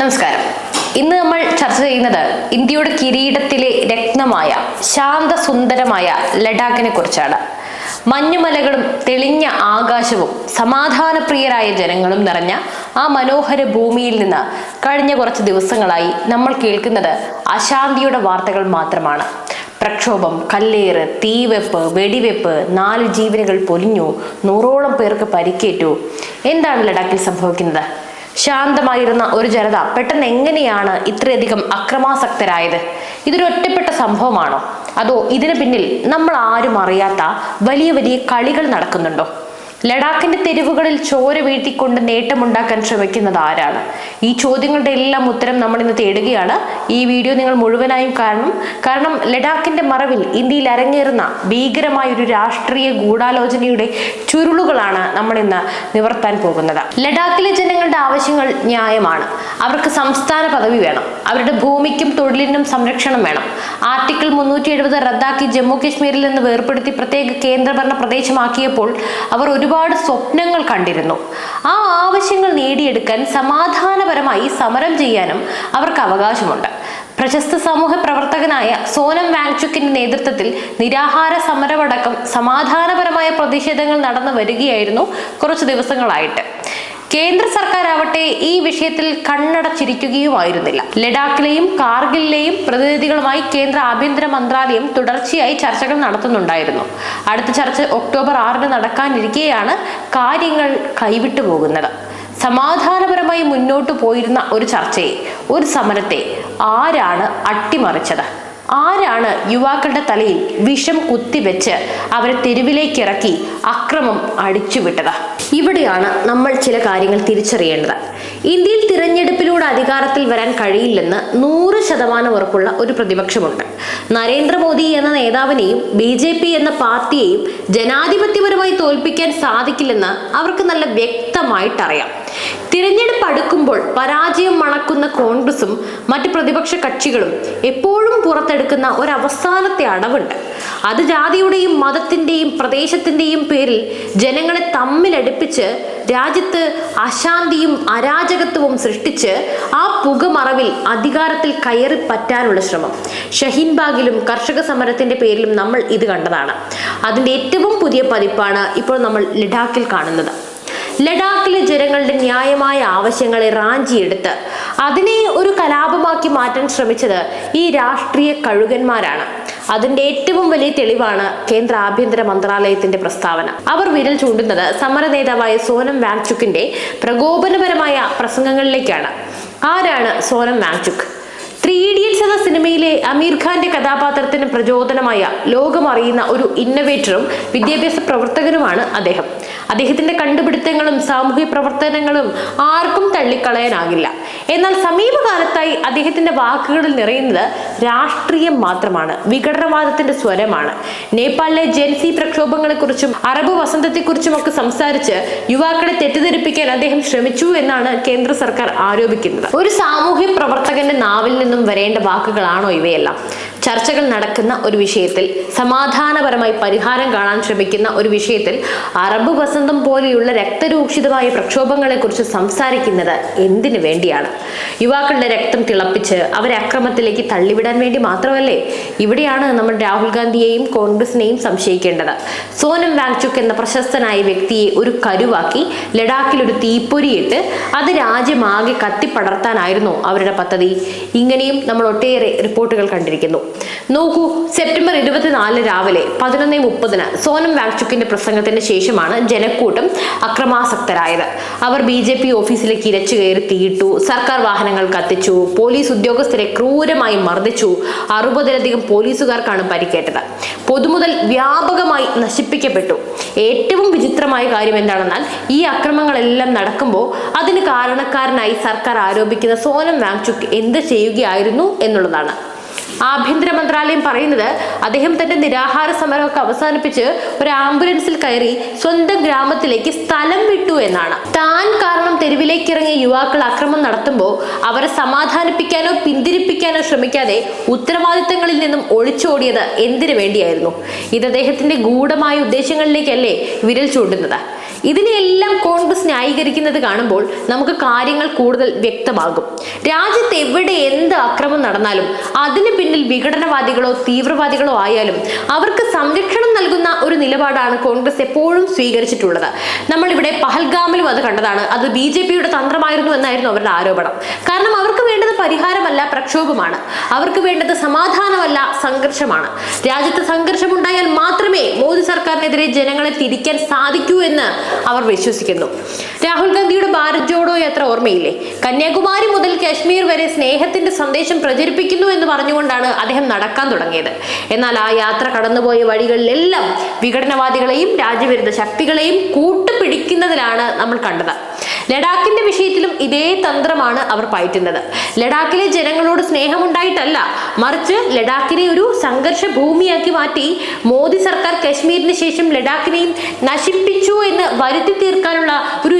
നമസ്കാരം. ഇന്ന് നമ്മൾ ചർച്ച ചെയ്യുന്നത് ഇന്ത്യയുടെ കിരീടത്തിലെ രത്നമായ ശാന്തസുന്ദരമായ ലഡാക്കിനെ കുറിച്ചാണ്. മഞ്ഞുമലകളും തെളിഞ്ഞ ആകാശവും സമാധാനപ്രിയരായ ജനങ്ങളും നിറഞ്ഞ ആ മനോഹര ഭൂമിയിൽ നിന്ന് കഴിഞ്ഞ കുറച്ച് ദിവസങ്ങളായി നമ്മൾ കേൾക്കുന്നത് അശാന്തിയുടെ വാർത്തകൾ മാത്രമാണ്. പ്രക്ഷോഭം കല്ലേറ് തീവെപ്പ് വെടിവെപ്പ് നാല് ജീവനുകൾ പൊലിഞ്ഞു നൂറോളം പേർക്ക് പരിക്കേറ്റു. എന്താണ് ലഡാക്കിൽ സംഭവിക്കുന്നത്? ശാന്തമായിരുന്ന ഒരു ജനത പെട്ടെന്ന് എങ്ങനെയാണ് ഇത്രയധികം അക്രമാസക്തരായത്? ഇതൊരു ഒറ്റപ്പെട്ട സംഭവമാണോ? അതോ ഇതിന് പിന്നിൽ നമ്മൾ ആരും അറിയാത്ത വലിയ വലിയ കളികൾ നടക്കുന്നുണ്ടോ? ലഡാക്കിന്റെ തെരുവുകളിൽ ചോര വീട്ടിക്കൊണ്ട് നേട്ടമുണ്ടാക്കാൻ ശ്രമിക്കുന്നത് ആരാണ്? ഈ ചോദ്യങ്ങളുടെ എല്ലാം ഉത്തരം നമ്മൾ ഇന്ന് തേടുകയാണ്. ഈ വീഡിയോ നിങ്ങൾ മുഴുവനായും കാരണം കാരണം ലഡാക്കിന്റെ മറവിൽ ഇന്ത്യയിൽ അരങ്ങേറുന്ന ഭീകരമായ ഒരു രാഷ്ട്രീയ ഗൂഢാലോചനയുടെ ചുരുളുകളാണ് നമ്മൾ ഇന്ന് നിവർത്താൻ പോകുന്നത്. ലഡാക്കിലെ ജനങ്ങളുടെ ആവശ്യങ്ങൾ ന്യായമാണ്. അവർക്ക് സംസ്ഥാന പദവി വേണം. അവരുടെ ഭൂമിക്കും തൊഴിലിനും സംരക്ഷണം വേണം. ആർട്ടിക്കിൾ മുന്നൂറ്റി എഴുപത് റദ്ദാക്കി ജമ്മു കശ്മീരിൽ നിന്ന് വേർപെടുത്തി പ്രത്യേക കേന്ദ്രഭരണ പ്രദേശമാക്കിയപ്പോൾ അവർ ഒരുപാട് സ്വപ്നങ്ങൾ കണ്ടിരുന്നു. ആ ആവശ്യങ്ങൾ നേടിയെടുക്കാൻ സമാധാനപരമായി സമരം ചെയ്യാനും അവർക്ക് അവകാശമുണ്ട്. പ്രശസ്ത സമൂഹ പ്രവർത്തകനായ സോനം വാങ്ചുക്കിന്റെ നേതൃത്വത്തിൽ നിരാഹാര സമരമടക്കം സമാധാനപരമായ പ്രതിഷേധങ്ങൾ നടന്നു വരികയായിരുന്നു കുറച്ചു ദിവസങ്ങളായിട്ട്. കേന്ദ്ര സർക്കാർ സർക്കാരാവട്ടെ ഈ വിഷയത്തിൽ കണ്ണടച്ചിരിക്കുകയുമായിരുന്നില്ല. ലഡാക്കിലെയും കാർഗിലെയും പ്രതിനിധികളുമായി കേന്ദ്ര ആഭ്യന്തര മന്ത്രാലയം തുടർച്ചയായി ചർച്ചകൾ നടത്തുന്നുണ്ടായിരുന്നു. അടുത്ത ചർച്ച ഒക്ടോബർ ആറിന് നടക്കാനിരിക്കെയാണ് കാര്യങ്ങൾ കൈവിട്ടു പോകുന്നത്. സമാധാനപരമായി മുന്നോട്ടു പോയിരുന്ന ഒരു ചർച്ചയെ ഒരു സമരത്തെ ആരാണ് അട്ടിമറിച്ചത്? ആരാണ് യുവാക്കളുടെ തലയിൽ വിഷം കുത്തിവെച്ച് അവരെ തെരുവിലേക്ക് ഇറക്കി അക്രമം അടിച്ചുവിട്ടത്? ഇവിടെയാണ് നമ്മൾ ചില കാര്യങ്ങൾ തിരിച്ചറിയേണ്ടത്. ഇന്ത്യയിൽ തിരഞ്ഞെടുപ്പിലൂടെ അധികാരത്തിൽ വരാൻ കഴിയില്ലെന്ന് നൂറ് ശതമാനം ഉറപ്പുള്ള ഒരു പ്രതിപക്ഷമുണ്ട്. നരേന്ദ്രമോദി എന്ന നേതാവിനെയും ബി ജെ പി എന്ന പാർട്ടിയെയും ജനാധിപത്യപരമായി തോൽപ്പിക്കാൻ സാധിക്കില്ലെന്ന് അവർക്ക് നല്ല വ്യക്തമായിട്ടറിയാം. തിരഞ്ഞെടുപ്പ് അടുക്കുമ്പോൾ പരാജയം മണക്കുന്ന കോൺഗ്രസും മറ്റ് പ്രതിപക്ഷ കക്ഷികളും എപ്പോഴും പുറത്തെടുക്കുന്ന ഒരവസാനത്തെ അടവുണ്ട്. അത് ജാതിയുടെയും മതത്തിന്റെയും പ്രദേശത്തിന്റെയും പേരിൽ ജനങ്ങളെ തമ്മിലടുപ്പിച്ച് രാജ്യത്ത് അശാന്തിയും അരാജകത്വവും സൃഷ്ടിച്ച് ആ പുകമറവിൽ അധികാരത്തിൽ കയറി പറ്റാനുള്ള ശ്രമം ഷഹീൻബാഗിലും കർഷക സമരത്തിന്റെ പേരിലും നമ്മൾ ഇത് കണ്ടതാണ്. അതിന്റെ ഏറ്റവും പുതിയ പതിപ്പാണ് ഇപ്പോൾ നമ്മൾ ലഡാക്കിൽ കാണുന്നത്. ലഡാക്കിലെ ജനങ്ങളുടെ ന്യായമായ ആവശ്യങ്ങളെ റാഞ്ചിയെടുത്ത് അതിനെ ഒരു കലാപമാക്കി മാറ്റാൻ ശ്രമിച്ചത് ഈ രാഷ്ട്രീയ കഴുകന്മാരാണ്. അതിന്റെ ഏറ്റവും വലിയ തെളിവാണ് കേന്ദ്ര ആഭ്യന്തര മന്ത്രാലയത്തിന്റെ പ്രസ്താവന. അവർ വിരൽ ചൂണ്ടുന്നത് സമര നേതാവായ സോനം വാങ്ചുക്കിന്റെ പ്രകോപനപരമായ പ്രസംഗങ്ങളിലേക്കാണ്. ആരാണ് സോനം വാങ്ചുക്ക്? ത്രീ ഇഡിയറ്റ്സ് എന്ന സിനിമയിലെ അമീർ ഖാന്റെ കഥാപാത്രത്തിന് പ്രചോദനമായ ലോകമറിയുന്ന ഒരു ഇന്നവേറ്ററും വിദ്യാഭ്യാസ പ്രവർത്തകനുമാണ് അദ്ദേഹം. അദ്ദേഹത്തിന്റെ കണ്ടുപിടുത്തങ്ങളും സാമൂഹ്യ പ്രവർത്തനങ്ങളും ആർക്കും തള്ളിക്കളയാനാകില്ല. എന്നാൽ സമീപകാലത്തായി അദ്ദേഹത്തിന്റെ വാക്കുകളിൽ നിറയുന്നത് രാഷ്ട്രീയം മാത്രമാണ് വിഘടനവാദത്തിന്റെ സ്വരമാണ്. നേപ്പാളിലെ ജെൻസി പ്രക്ഷോഭങ്ങളെക്കുറിച്ചും അറബ് വസന്തത്തെക്കുറിച്ചും ഒക്കെ സംസാരിച്ച് യുവാക്കളെ തെറ്റിദ്ധരിപ്പിക്കാൻ അദ്ദേഹം ശ്രമിച്ചു എന്നാണ് കേന്ദ്ര സർക്കാർ ആരോപിക്കുന്നത്. ഒരു സാമൂഹ്യ പ്രവർത്തകന്റെ നാവിൽ നിന്നും വരേണ്ട വാക്കുകളാണോ ഇവയെല്ലാം? ചർച്ചകൾ നടക്കുന്ന ഒരു വിഷയത്തിൽ സമാധാനപരമായി പരിഹാരം കാണാൻ ശ്രമിക്കുന്ന ഒരു വിഷയത്തിൽ അറബ് വസന്തം പോലെയുള്ള രക്തരൂക്ഷിതമായ പ്രക്ഷോഭങ്ങളെക്കുറിച്ച് സംസാരിക്കുന്നത് എന്തിനു വേണ്ടിയാണ്? യുവാക്കളുടെ രക്തം തിളപ്പിച്ച് അവരെ അക്രമത്തിലേക്ക് തള്ളിവിടാൻ വേണ്ടി മാത്രമല്ലേ? ഇവിടെയാണ് നമ്മൾ രാഹുൽ ഗാന്ധിയെയും കോൺഗ്രസിനെയും സംശയിക്കേണ്ടത്. സോനം വാങ്ചുക് എന്ന പ്രശസ്തനായ വ്യക്തിയെ ഒരു കരുവാക്കി ലഡാക്കിൽ ഒരു തീപ്പൊരിയിട്ട് അത് രാജ്യമാകെ കത്തിപ്പടർത്താനായിരുന്നു അവരുടെ പദ്ധതി. ഇങ്ങനെയും നമ്മൾ ഒട്ടേറെ റിപ്പോർട്ടുകൾ കണ്ടിരിക്കുന്നു. നോക്കൂ സെപ്റ്റംബർ ഇരുപത്തിനാല് രാവിലെ പതിനൊന്ന് മുപ്പതിന് സോനം വാങ്ചുക്കിന്റെ പ്രസംഗത്തിന് ശേഷമാണ് ജനക്കൂട്ടം അക്രമാസക്തരായത്. അവർ ബി ജെ പി ഓഫീസിലേക്ക് ഇരച്ചു കയറി തീയിട്ടു സർക്കാർ വാഹനങ്ങൾ കത്തിച്ചു പോലീസ് ഉദ്യോഗസ്ഥരെ ക്രൂരമായി മർദ്ദിച്ചു അറുപതിലധികം പോലീസുകാർക്കാണ് പരിക്കേറ്റത്. പൊതുമുതൽ വ്യാപകമായി നശിപ്പിക്കപ്പെട്ടു. ഏറ്റവും വിചിത്രമായ കാര്യം എന്താണെന്നാൽ ഈ അക്രമങ്ങളെല്ലാം നടക്കുമ്പോൾ അതിന് കാരണക്കാരനായി സർക്കാർ ആരോപിക്കുന്ന സോനം വാങ്ചുക്ക് എന്ത് ചെയ്യുകയായിരുന്നു എന്നുള്ളതാണ്. ആഭ്യന്തര മന്ത്രാലയം പറയുന്നത് അദ്ദേഹം തന്റെ നിരാഹാര സമരമൊക്കെ അവസാനിപ്പിച്ച് ഒരു ആംബുലൻസിൽ കയറി സ്വന്തം ഗ്രാമത്തിലേക്ക് സ്ഥലം വിട്ടു എന്നാണ്. താൻ കാരണം തെരുവിലേക്ക് ഇറങ്ങിയ യുവാക്കൾ അക്രമം നടത്തുമ്പോൾ അവരെ സമാധാനിപ്പിക്കാനോ പിന്തിരിപ്പിക്കാനോ ശ്രമിക്കാതെ ഉത്തരവാദിത്തങ്ങളിൽ നിന്നും ഒളിച്ചോടിയത് എന്തിനു വേണ്ടിയായിരുന്നു? ഇത് അദ്ദേഹത്തിന്റെ ഗൂഢമായ ഉദ്ദേശങ്ങളിലേക്കല്ലേ വിരൽ ചൂണ്ടുന്നത്. ഇതിനെയെല്ലാം കോൺഗ്രസ് ന്യായീകരിക്കുന്നത് കാണുമ്പോൾ നമുക്ക് കാര്യങ്ങൾ കൂടുതൽ വ്യക്തമാകും. രാജ്യത്ത് എവിടെ എന്ത് അക്രമം നടന്നാലും അതിന് പിന്നിൽ വിഘടനവാദികളോ തീവ്രവാദികളോ ആയാലും അവർക്ക് സംരക്ഷണം നൽകുന്ന ഒരു നിലപാടാണ് കോൺഗ്രസ് എപ്പോഴും സ്വീകരിച്ചിട്ടുള്ളത്. നമ്മൾ ഇവിടെ പഹൽഗാമിലും അത് കണ്ടതാണ്. അത് ബി ജെ പിയുടെ തന്ത്രമായിരുന്നു എന്നായിരുന്നു അവരുടെ ആരോപണം. കാരണം അവർക്ക് വേണ്ടത് പരിഹാരമല്ല പ്രക്ഷോഭമാണ്. അവർക്ക് വേണ്ടത് സമാധാനമല്ല സംഘർഷമാണ്. രാജ്യത്ത് സംഘർഷമുണ്ടായാൽ മാത്രമേ മോദി സർക്കാരിനെതിരെ ജനങ്ങളെ തിരിക്കാൻ സാധിക്കൂ എന്ന് അവർ വിശ്വസിക്കുന്നു. രാഹുൽ ഗാന്ധിയുടെ ഭാരത് ജോഡോ യാത്ര ഓർമ്മയില്ലേ? കന്യാകുമാരി മുതൽ കാശ്മീർ വരെ സ്നേഹത്തിന്റെ സന്ദേശം പ്രചരിപ്പിക്കുന്നു എന്ന് പറഞ്ഞുകൊണ്ടാണ് അദ്ദേഹം നടക്കാൻ തുടങ്ങിയത്. എന്നാൽ ആ യാത്ര കടന്നുപോയ വഴികളിലെല്ലാം വിഘടനവാദികളെയും രാജ്യവിരുദ്ധ ശക്തികളെയും കൂട്ടുപിടിക്കുന്നതിലാണ് നമ്മൾ കണ്ടത്. ലഡാക്കിന്റെ വിഷയത്തിലും ഇതേ തന്ത്രമാണ് അവർ പയറ്റുന്നത്. ലഡാക്കിലെ ജനങ്ങളോട് സ്നേഹമുണ്ടായിട്ടല്ല. മറിച്ച് ലഡാക്കിനെ ഒരു സംഘർഷ ഭൂമിയാക്കി മാറ്റി മോദി സർക്കാർ കശ്മീരിന് ശേഷം ലഡാക്കിനെയും നശിപ്പിച്ചു എന്ന് വരുത്തി തീർക്കാനുള്ള ഒരു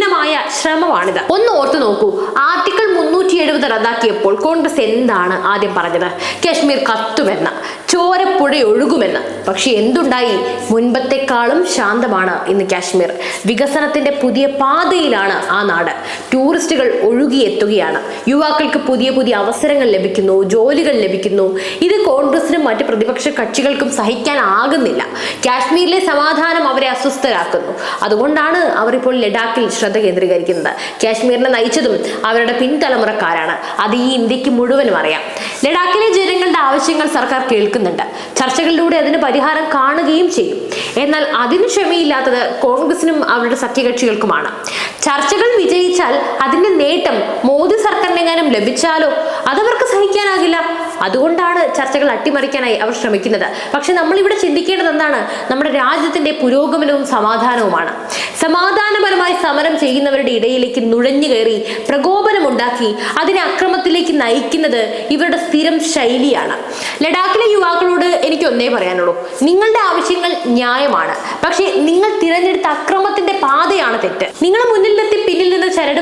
ഹീനമായ ശ്രമമാണിത്. ഒന്ന് ഓർത്തു നോക്കൂ. ആർട്ടിക്കിൾ മുന്നൂറ്റി എഴുപത് റദ്ദാക്കിയപ്പോൾ കോൺഗ്രസ് എന്താണ് ആദ്യം പറഞ്ഞത്? കശ്മീർ കത്തുമെന്ന് ചോരപ്പുഴ ഒഴുകുമെന്ന്. പക്ഷെ എന്തുണ്ടായി? മുൻപത്തെക്കാളും ശാന്തമാണ് ഇന്ന് കാശ്മീർ. വികസനത്തിന്റെ പുതിയ പാതയിലാണ് ആ നാട്. ടൂറിസ്റ്റുകൾ ഒഴുകിയെത്തുകയാണ്. യുവാക്കൾക്ക് പുതിയ പുതിയ അവസരങ്ങൾ ലഭിക്കുന്നു ജോലികൾ ലഭിക്കുന്നു. ഇത് കോൺഗ്രസിനും മറ്റ് പ്രതിപക്ഷ കക്ഷികൾക്കും സഹിക്കാനാകുന്നില്ല. കാശ്മീരിലെ സമാധാനം അവരെ അസ്വസ്ഥരാക്കുന്നു. അതുകൊണ്ടാണ് അവർ ഇപ്പോൾ ലഡാക്കിൽ ശ്രദ്ധ കേന്ദ്രീകരിക്കുന്നത്. കാശ്മീരിനെ നയിച്ചതും അവരുടെ പിൻതലമുറക്കാരാണ്. അത് ഈ ഇന്ത്യയ്ക്ക് മുഴുവനും അറിയാം. ലഡാക്കിലെ ജനങ്ങളുടെ ആവശ്യങ്ങൾ സർക്കാർ കേൾക്കുന്നുണ്ട്. ചർച്ചകളിലൂടെ അതിന് പരിഹാരം കാണുകയും ചെയ്യും. എന്നാൽ അതിന് ക്ഷമയില്ലാത്തത് കോൺഗ്രസിനും അവരുടെ സഖ്യകക്ഷികൾക്കുമാണ്. ചർച്ചകൾ വിജയിച്ചാൽ അതിന്റെ നേട്ടം മോദി സർക്കാരിനെങ്ങാനും ലഭിച്ചാലോ? അതവർക്ക് സഹിക്കാനാകില്ല. അതുകൊണ്ടാണ് ചർച്ചകൾ അട്ടിമറിക്കാനായി അവർ ശ്രമിക്കുന്നത്. പക്ഷെ നമ്മൾ ഇവിടെ ചിന്തിക്കേണ്ടത് എന്താണ്? നമ്മുടെ രാജ്യത്തിന്റെ പുരോഗമനവും സമാധാനവുമാണ്. സമാധാനപരമായി സമരം ചെയ്യുന്നവരുടെ ഇടയിലേക്ക് നുഴഞ്ഞു കയറി പ്രകോപനമുണ്ടാക്കി അതിനെ അക്രമത്തിലേക്ക് നയിക്കുന്നത് ഇവരുടെ സ്ഥിരം ശൈലിയാണ്. ലഡാക്കിലെ യുവാക്കളോട് എനിക്ക് ഒന്നേ പറയാനുള്ളൂ. നിങ്ങളുടെ ആവശ്യങ്ങൾ ന്യായമാണ്. പക്ഷേ നിങ്ങൾ തിരഞ്ഞെടുത്ത അക്രമത്തിന്റെ പാതയാണ് തെറ്റ്. നിങ്ങളെ മുന്നിലെത്തി പിന്നിൽ നിന്ന് ചരട്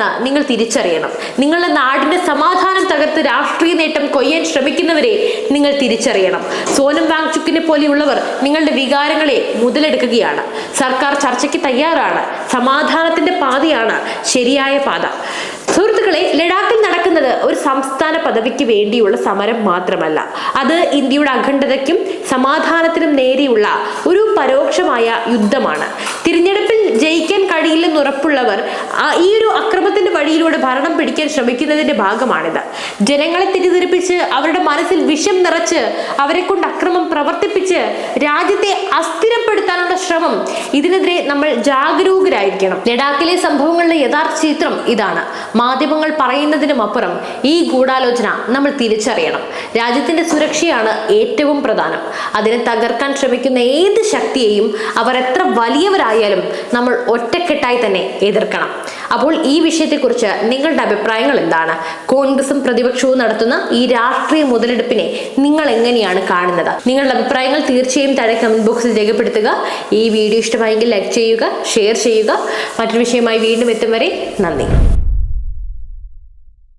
ആരാണെന്ന് നിങ്ങൾ തിരിച്ചറിയണം. നിങ്ങളുടെ നാടിന്റെ സമാധാനം തകർത്ത് രാഷ്ട്രീയ നേട്ടം കൊയ്യാൻ ശ്രമിക്കുന്നവരെ നിങ്ങൾ തിരിച്ചറിയണം. സോനം വാങ്ചുക്കിനെ പോലെയുള്ളവർ നിങ്ങളുടെ വികാരങ്ങളെ മുതലെടുക്കുകയാണ്. സർക്കാർ ചർച്ചയ്ക്ക് തയ്യാറാണ്. സമാധാനത്തിന്റെ പാതയാണ് ശരിയായ പാത. സുഹൃത്തുക്കളെ ലഡാക്കിൽ നടക്കുന്നത് ഒരു സംസ്ഥാന പദവിക്ക് വേണ്ടിയുള്ള സമരം മാത്രമല്ല. അത് ഇന്ത്യയുടെ അഖണ്ഡതയ്ക്കും സമാധാനത്തിനും നേരെയുള്ള ഒരു പരോക്ഷമായ യുദ്ധമാണ്. തിരഞ്ഞെടുപ്പിൽ ജയിക്കാൻ കഴിയില്ലെന്ന് ഉറപ്പുള്ളവർ ഈ ഒരു അക്രമത്തിന്റെ വഴിയിലൂടെ ഭരണം പിടിക്കാൻ ശ്രമിക്കുന്നതിന്റെ ഭാഗമാണിത്. ജനങ്ങളെ തെറ്റിദ്ധരിപ്പിച്ച് അവരുടെ മനസ്സിൽ വിഷം നിറച്ച് അവരെ കൊണ്ട് അക്രമം പ്രവർത്തിപ്പിച്ച് രാജ്യത്തെ അസ്ഥിരപ്പെടുത്താനുള്ള ശ്രമം ഇതിനെതിരെ നമ്മൾ ജാഗരൂകരായിരിക്കണം. ലഡാക്കിലെ സംഭവങ്ങളുടെ യഥാർത്ഥ ചിത്രം ഇതാണ്. മാധ്യമങ്ങൾ പറയുന്നതിനും അപ്പുറം ഈ ഗൂഢാലോചന നമ്മൾ തിരിച്ചറിയണം. രാജ്യത്തിന്റെ സുരക്ഷയാണ് ഏറ്റവും പ്രധാനം. അതിനെ തകർക്കാൻ ശ്രമിക്കുന്ന ഏത് ശക്തിയെയും അവർ എത്ര വലിയവരായാലും നമ്മൾ ഒറ്റക്കെട്ടായി തന്നെ എതിർക്കണം. അപ്പോൾ ഈ വിഷയത്തെക്കുറിച്ച് നിങ്ങളുടെ അഭിപ്രായങ്ങൾ എന്താണ്? കോൺഗ്രസും പ്രതിപക്ഷവും നടത്തുന്ന ഈ രാഷ്ട്രീയ മുതലെടുപ്പിനെ നിങ്ങൾ എങ്ങനെയാണ് കാണുന്നത്? നിങ്ങളുടെ അഭിപ്രായങ്ങൾ തീർച്ചയായും താഴെ കമന്റ് ബോക്സിൽ രേഖപ്പെടുത്തുക. ഈ വീഡിയോ ഇഷ്ടമായെങ്കിൽ ലൈക്ക് ചെയ്യുക ഷെയർ ചെയ്യുക. മറ്റൊരു വിഷയമായി വീണ്ടും എത്തും വരെ നന്ദി.